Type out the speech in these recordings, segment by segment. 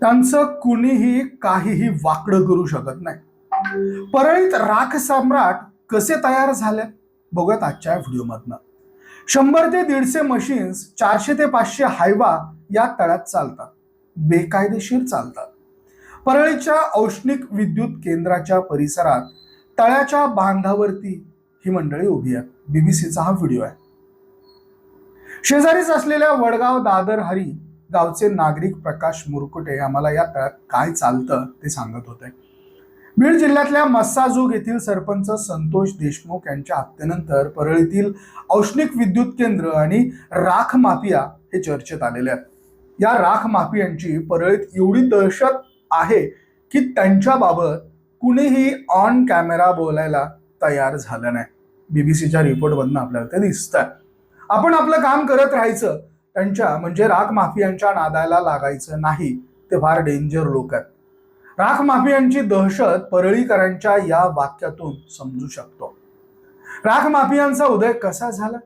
त्यांचं कुणीही काहीही वाकडं करू शकत नाही. परळीत राख सम्राट कसे तयार झाले? बघूयात आजच्या व्हिडिओमधनं. शंभर ते दीडशे मशीन्स चारशे ते पाचशे हायवा या तळ्यात चालतात. बेकायदेशीर चालतात. परळीच्या औष्णिक विद्युत केंद्राच्या परिसरात तळ्याच्या बांधावरती ही मंडळी उभी आहेत बीबीसीचा हा व्हिडिओ आहे. शेजारीच असलेल्या वडगाव दादर हरी गावचे नागरिक प्रकाश मुरकुटे आम्हाला या तळ्यात काय चालतं ते सांगत होते. बीड जिल्ह्यातल्या मस्साजोग येथील सरपंच संतोष देशमुख यांच्या हत्येनंतर परळीतील औष्णिक विद्युत केंद्र आणि राख माफिया हे चर्चेत आलेले आहेत. या राख माफियांची परळीत एवढी दहशत आहे की त्यांच्याबाबत कुणीही ऑन कॅमेरा बोलायला तयार झालं नाही. बीबीसीच्या रिपोर्टमधनं आपल्याला ते दिसतंय. आपण आपलं काम करत राहायचं त्यांच्या म्हणजे राख माफियांच्या नादाला लागायचं नाही ते फार डेंजर लोक आहेत. राख माफियांची दहशत परळीकरांच्या या वाक्यातून समजू शकतो. राख माफियांचा उदय कसा झाला?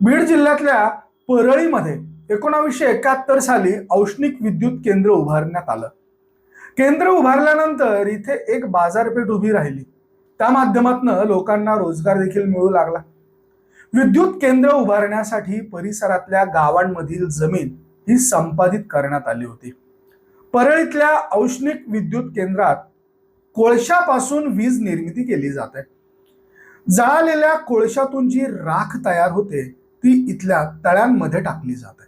बीड जिल्ह्यातल्या परळीमध्ये एकोणावीसशे एकाहत्तर साली औष्णिक विद्युत केंद्र उभारण्यात आलं. केंद्र उभारल्यानंतर इथे एक बाजारपेठ उभी राहिली. त्या माध्यमातून लोकांना रोजगार देखील मिळू लागला. विद्युत केंद्र उभारण्यासाठी परिसरातल्या गावांमधील जमीन ही संपादित करण्यात आली होती. परळीतल्या औष्णिक विद्युत केंद्रात कोळशापासून वीज निर्मिती केली जाते. जळालेल्या कोळशातून जी राख तयार होते ती इथल्या तळ्यांमध्ये टाकली जाते.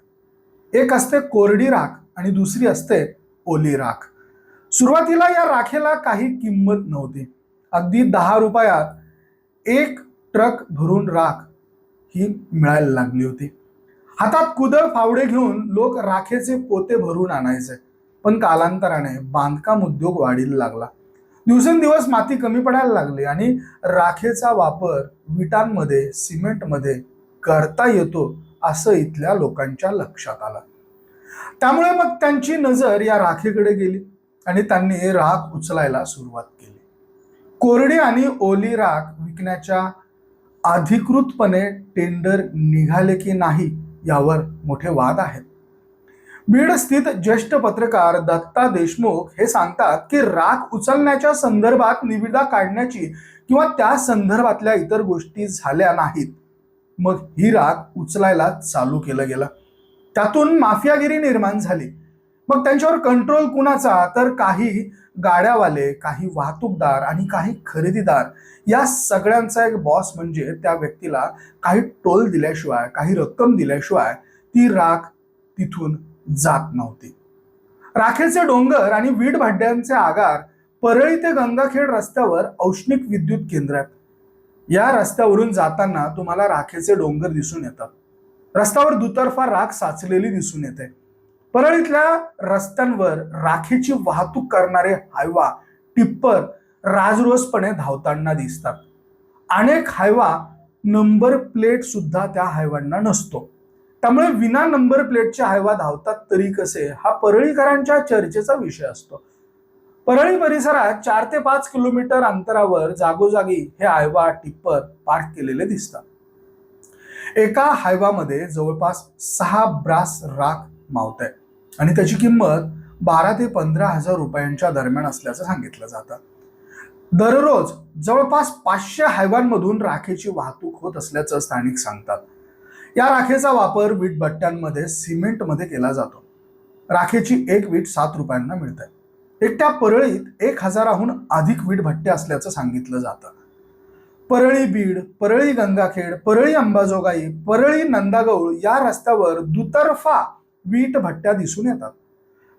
एक असते कोरडी राख आणि दुसरी असते ओली राख. सुरुवातीला या राखेला काही किंमत नव्हती. अगदी दहा रुपयात एक ट्रक भरून राख ही मिळायला लागली होती. हातात कुदळ फावडे घेऊन लोक राखेचे पोते भरून आणायचे. पण कालांतराने बांधकाम उद्योग वाढीला लागला. दिवसेंदिवस माती कमी पडायला लागली आणि राखेचा वापर विटांमध्ये सिमेंटमध्ये करता येतो असं इथल्या लोकांच्या लक्षात आलं. त्यामुळे मग त्यांची नजर या राखेकडे गेली आणि त्यांनी राख उचलायला सुरुवात केली. कोरडी आणि ओली राख विकण्याच्या अधिकृतपणे टेंडर निघाले की नाही यावर मोठे वाद आहेत. बीड स्थित ज्येष्ठ पत्रकार दत्ता देशमुख हे सांगतात की राख उचलण्याच्या संदर्भात निविदा काढण्याची किंवा त्या संदर्भातल्या इतर गोष्टी झाल्या नाहीत. मग ही राख उचलायला चालू केलं गेलं. त्यातून माफियागिरी निर्माण झाली. मग त्यांच्यावर कंट्रोल कुणाचा? तर काही गाड्यावाले काही वाहतूकदार आणि काही खरेदीदार. या सगळ्यांचा एक बॉस म्हणजे त्या व्यक्तीला काही टोल दिल्याशिवाय काही रक्कम दिल्याशिवाय ती राख तिथून जात नव्हती. राखेचे डोंगर आणि वीट भाड्यांचे आगार परळी ते गंगाखेड रस्त्यावर औष्णिक विद्युत केंद्र या रस्त्यावरून जाताना तुम्हाला राखेचे डोंगर दिसून येतात. रस्त्यावर दुतर्फा राख साचलेली दिसून येते. परळीतल्या रस्त्यांवर राखेची वाहतूक करणारे हायवा टिप्पर राजरोसपणे धावताना दिसतात. अनेक हायवा नंबर प्लेट सुद्धा त्या हायवांना नसतो. त्यामुळे विना नंबर प्लेटचे हायवा धावतात तरी कसे? हा परळीकरांच्या चर्चेचा विषय असतो. परळी परिसरात चार ते पाच किलोमीटर अंतरावर जागोजागी हे हायवा टिप्पर पार्क केलेले दिसतात. एका हायवामध्ये जवळपास सहा ब्रास राख मावत आहे आणि त्याची किंमत बारा ते पंधरा हजार रुपयांच्या दरम्यान असल्याचं सांगितलं जातं. दररोज जवळपास पाचशे हायवांमधून राखेची वाहतूक होत असल्याचं स्थानिक सांगतात. या राखेचा वापर वीटभट्ट्यांमध्ये सिमेंटमध्ये केला जातो. राखेची एक वीट सात रुपयांना मिळते एकट्या परळीत एक हजाराहून अधिक वीटभट्टे असल्याचं सांगितलं जातं. परळी बीड परळी गंगाखेड परळी अंबाजोगाई परळी नंदागौळ या रस्त्यावर दुतर्फा वीट भट्ट्या दिसून येतात.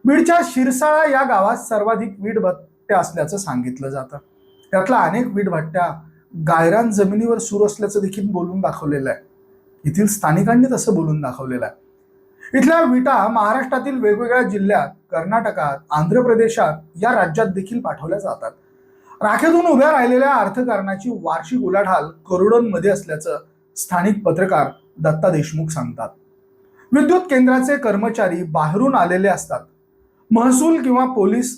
बीडच्या शिरसाळा या गावात सर्वाधिक वीट भट्ट्या असल्याचं सांगितलं जातं. त्यातल्या अनेक वीट भट्ट्या गायरान जमिनीवर सुरू असल्याचं देखील बोलून दाखवलेलं आहे. येथील स्थानिकांनी तसं बोलून दाखवलेलं आहे. इथल्या विटा महाराष्ट्रातील वेगवेगळ्या जिल्ह्यात कर्नाटकात आंध्र प्रदेशात या राज्यात देखील पाठवल्या जातात. राखेतून उभ्या राहिलेल्या अर्थकारणाची वार्षिक उलाढाल करोडोंमध्ये असल्याचं स्थानिक पत्रकार दत्ता देशमुख सांगतात. विद्युत केंद्राचे कर्मचारी बाहेरून आलेले असतात. महसूल किंवा पोलीस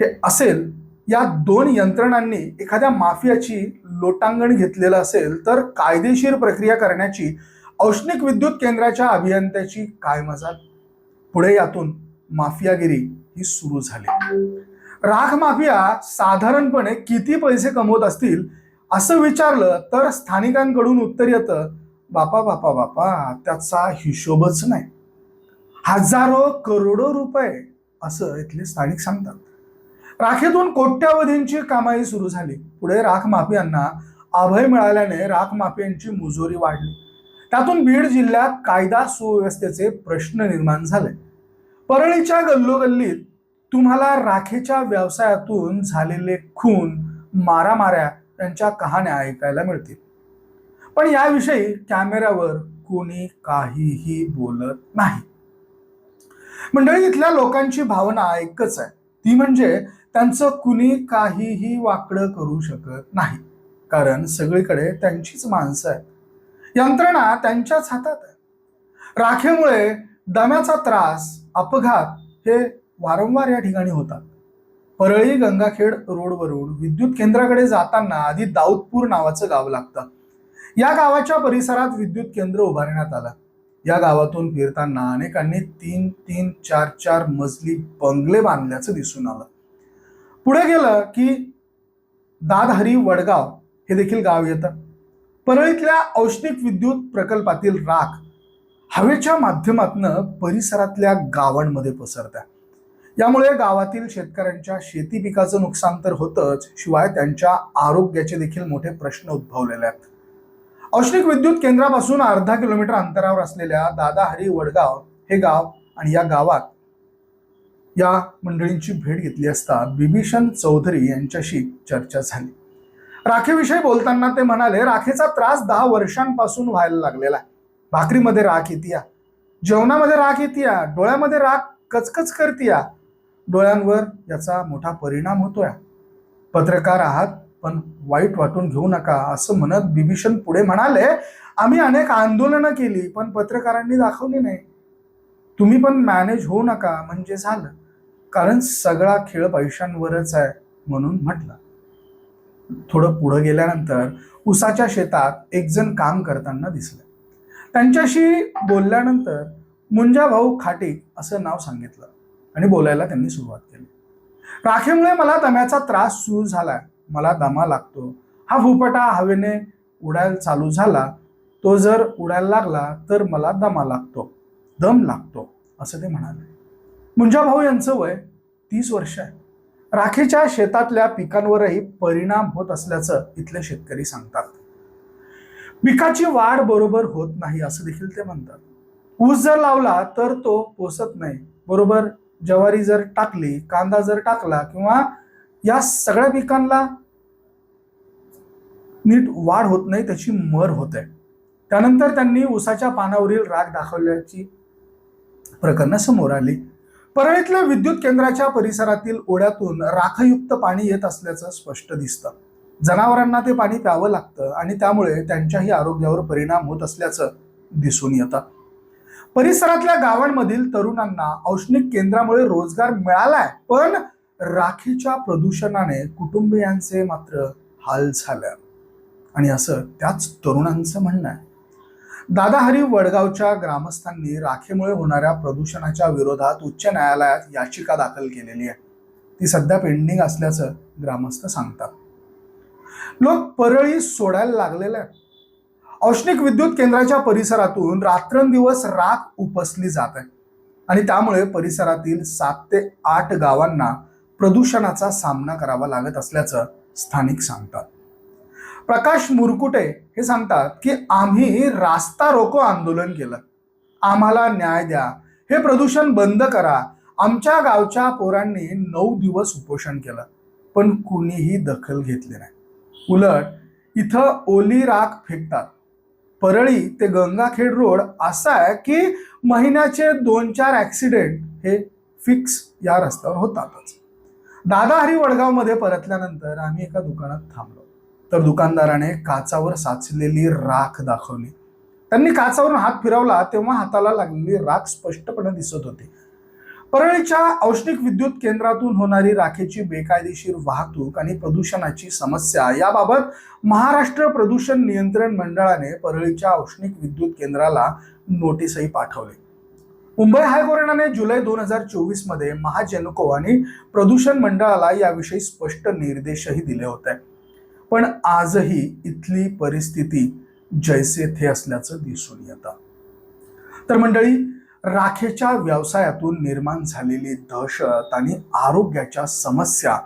हे असेल या दोन यंत्रणांनी एखाद्या माफियाची लोटांगण घेतलेलं असेल तर कायदेशीर प्रक्रिया करण्याची औष्णिक विद्युत केंद्राच्या अभियंत्याची काय मजा पुढे यातून माफियागिरी ही सुरू झाली. राख माफिया साधारणपणे किती पैसे कमवत असतील असं विचारलं तर स्थानिकांकडून उत्तर येतं बापा बापा बापा त्याचा हिशोबच नाही. हजारो करोडो रुपये असं इथले स्थानिक सांगतात. राखेतून कोट्यावधींची कामाई सुरू झाली. पुढे राख माफियांना अभय मिळाल्याने राख माफियांची मुजोरी वाढली. त्यातून बीड जिल्ह्यात कायदा सुव्यवस्थेचे प्रश्न निर्माण झाले. परळीच्या गल्लोगल्लीत तुम्हाला राखेच्या व्यवसायातून झालेले खून मारामाऱ्या त्यांच्या कहाण्या ऐकायला मिळतील. पण याविषयी कॅमेऱ्यावर कोणी काहीही बोलत नाही. मंडळी इथल्या लोकांची भावना एकच आहे. ती म्हणजे त्यांचं कुणी काहीही वाकडं करू शकत नाही. कारण सगळीकडे त्यांचीच माणसं आहेत. यंत्रणा त्यांच्याच हातात आहे. राखेमुळे दम्याचा त्रास अपघात हे वारंवार या ठिकाणी होतात. परळी गंगाखेड रोडवरून विद्युत केंद्राकडे जाताना आधी दाऊदपूर नावाचं गाव लागतं. या गावाच्या परिसरात विद्युत केंद्र उभारण्यात आलं. या गावातून फिरताना अनेकांनी तीन तीन चार चार मजली बंगले बांधल्याचं दिसून आलं. पुढे गेलं की दादहरी वडगाव हे देखील गाव येतं. परळीतल्या औष्णिक विद्युत प्रकल्पातील राख हवेच्या माध्यमातनं परिसरातल्या गावांमध्ये पसरत्या. यामुळे गावातील शेतकऱ्यांच्या शेती पिकाचं नुकसान तर होतच शिवाय त्यांच्या आरोग्याचे देखील मोठे प्रश्न उद्भवलेले आहेत. औष्णिक विद्युत केंद्रापासून अर्धा किलोमीटर अंतरावर असलेल्या दादाहरी वडगाव हे गाव आणि या गावात या मंडळींची भेट घेतली असता बिभीषण चौधरी यांच्याशी चर्चा झाली. राखेविषयी बोलताना ते म्हणाले राखेचा त्रास दहा वर्षांपासून व्हायला लागलेला आहे. भाकरीमध्ये राख येतीया जेवणामध्ये राख येतीया डोळ्यामध्ये राख कचकच करतीया डोळ्यांवर याचा मोठा परिणाम होतोय. पत्रकार आहात पण वाईट वाटून घेऊ नका असं म्हणत बिभीषण पुढे म्हणाले आम्ही अनेक आंदोलनं केली पण पत्रकारांनी दाखवली नाही. तुम्ही पण मॅनेज होऊ नका. म्हणजे झालं. कारण सगळा खेळ पैशांवरच आहे म्हणून म्हटलं. थोडं पुढं गेल्यानंतर उसाच्या शेतात एक जण काम करताना दिसलं. त्यांच्याशी बोलल्यानंतर मुंजा भाऊ खाटीक असं नाव सांगितलं आणि बोलायला त्यांनी सुरुवात केली. राखेमुळे मला दम्याचा त्रास सुरू झालाय. मला दमा लागतो. हा भूपटा हवेने उडायला चालू झाला तो जर उडायला लागला तर मला दमा लागतो दम लागतो असं ते म्हणाले. मुंजा भाऊ यांचं वय तीस वर्ष आहे. राखेच्या शेतातल्या पिकांवरही परिणाम होत असल्याचं इथले शेतकरी सांगतात. पिकाची वाढ बरोबर होत नाही असं देखील ते म्हणतात. ऊस जर लावला तर तो पोसत नाही. बरोबर ज्वारी जर टाकली कांदा जर टाकला किंवा या सगळ्या पिकांना नीट वाढ होत नाही त्याची मर होत आहे. त्यानंतर त्यांनी उसाच्या पानावरील राग दाखवल्याची प्रकरणं समोर आली. परळीतल्या विद्युत केंद्राच्या परिसरातील ओढ्यातून राखयुक्त पाणी येत असल्याचं स्पष्ट दिसतं. जनावरांना ते पाणी प्यावं लागतं आणि त्यामुळे त्यांच्याही आरोग्यावर परिणाम होत असल्याचं दिसून येतं. परिसरातल्या गावांमधील तरुणांना औष्णिक केंद्रामुळे रोजगार मिळालाय पण राखीच्या प्रदूषणाने कुटुंबियांचे मात्र हाल झाल्या आणि असं त्याच तरुणांचं म्हणणं आहे. दादाहरी वडगावच्या ग्रामस्थांनी राखेमुळे होणाऱ्या प्रदूषणाच्या विरोधात उच्च न्यायालयात याचिका दाखल केलेली आहे. ती सध्या पेंडिंग असल्याचं ग्रामस्थ सांगतात. लोक परळी सोडायला लागलेले आहेत. औष्णिक विद्युत केंद्राच्या परिसरातून रात्रंदिवस राख उपसली जात आहे. आणि त्यामुळे परिसरातील सात ते आठ गावांना प्रदूषणाचा सामना करावा लागत असल्याचं स्थानिक सांगतात. प्रकाश मुरकुटे हे सांगतात की आम्ही रास्ता रोको आंदोलन केलं. आम्हाला न्याय द्या. हे प्रदूषण बंद करा. आमच्या गावच्या पोरांनी नऊ दिवस उपोषण केलं. पण कुणीही दखल घेतली नाही. उलट इथं ओली राख फेकतात. परळी ते गंगाखेड रोड असा आहे की महिन्याचे दोन चार ॲक्सिडेंट हे फिक्स या रस्त्यावर होतातच. दादाहरी वडगावमध्ये परतल्यानंतर आम्ही एका दुकानात थांबलो. तर दुकानदाराने काचावर साचलेली राख दाखवली. त्यांनी काचावरून हात फिरवला तेव्हा हाताला लागलेली राख स्पष्टपणे दिसत होती. परळीच्या औष्णिक विद्युत केंद्रातून होणारी राखेची बेकायदेशीर वाहतूक आणि प्रदूषणाची समस्या याबाबत महाराष्ट्र प्रदूषण नियंत्रण मंडळाने परळीच्या औष्णिक विद्युत केंद्राला नोटीसही पाठवली. मुंबई हायकोर्टाने जुलै दोन हजार चोवीसमध्ये महाजनको आणि प्रदूषण मंडळाला याविषयी स्पष्ट निर्देशही दिले होते. पण आजही इथली परिस्थिती जैसे थे असल्याचं दिसून येतं. तर मंडळी राखेच्या व्यवसायातून निर्माण झालेली दहशत आणि आरोग्याच्या समस्या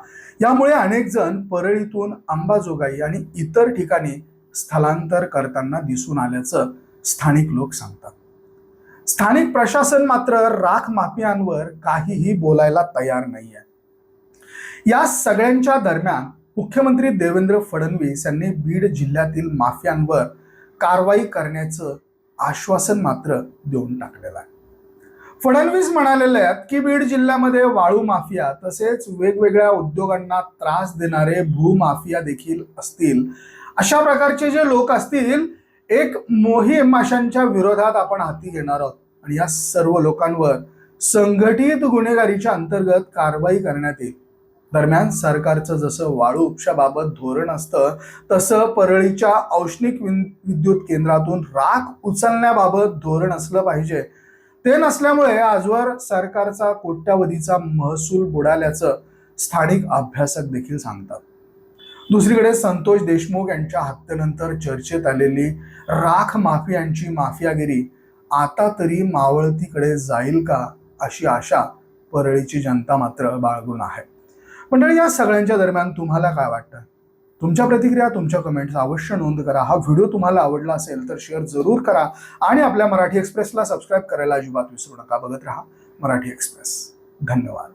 यामुळे अनेक जण परळीतून अंबाजोगाई आणि इतर ठिकाणी स्थलांतर करताना दिसून आल्याचं स्थानिक लोक सांगतात. स्थानिक प्रशासन मात्र राख माफियांवर काहीही बोलायला तयार नाहीये. या सगळ्यांच्या दरम्यान मुख्यमंत्री देवेंद्र फडणवीस यांनी बीड जिल्ह्यातील माफियांवर कारवाई करण्याचं आश्वासन मात्र देऊन टाकलेलं आहे. फडणवीस म्हणालेले आहेत की बीड जिल्ह्यामध्ये वाळू माफिया तसेच वेगवेगळ्या उद्योगांना त्रास देणारे भूमाफिया देखील असतील. अशा प्रकारचे जे लोक असतील एक मोहीम माशांच्या विरोधात आपण हाती घेणार आहोत. आणि या सर्व लोकांवर संघटित गुन्हेगारीच्या अंतर्गत कारवाई करण्यात येईल. दरम्यान सरकारचं जसं वाळू उपशाबाबत धोरण असतं तसं परळीच्या औष्णिक विद्युत केंद्रातून राख उचलण्याबाबत धोरण असलं पाहिजे. ते नसल्यामुळे आजवर सरकारचा कोट्यावधीचा महसूल बुडाल्याचं स्थानिक अभ्यासक देखील सांगतात. दुसरीकडे संतोष देशमुख यांच्या हत्येनंतर चर्चेत आलेली राख माफियांची माफियागिरी आता तरी मावळतीकडे जाईल का अशी आशा परळीची जनता मात्र बाळगून आहे. मंडळी या सगळ्यांच्या दरम्यान तुम्हाला काय वाटतं? तुमच्या प्रतिक्रिया तुमच्या कमेंट्स अवश्य नोंद करा. हा व्हिडिओ तुम्हाला आवडला असेल तर शेअर जरूर करा आणि आपल्या मराठी एक्सप्रेसला सबस्क्राईब करायला अजिबात विसरू नका. बघत राहा मराठी एक्सप्रेस धन्यवाद.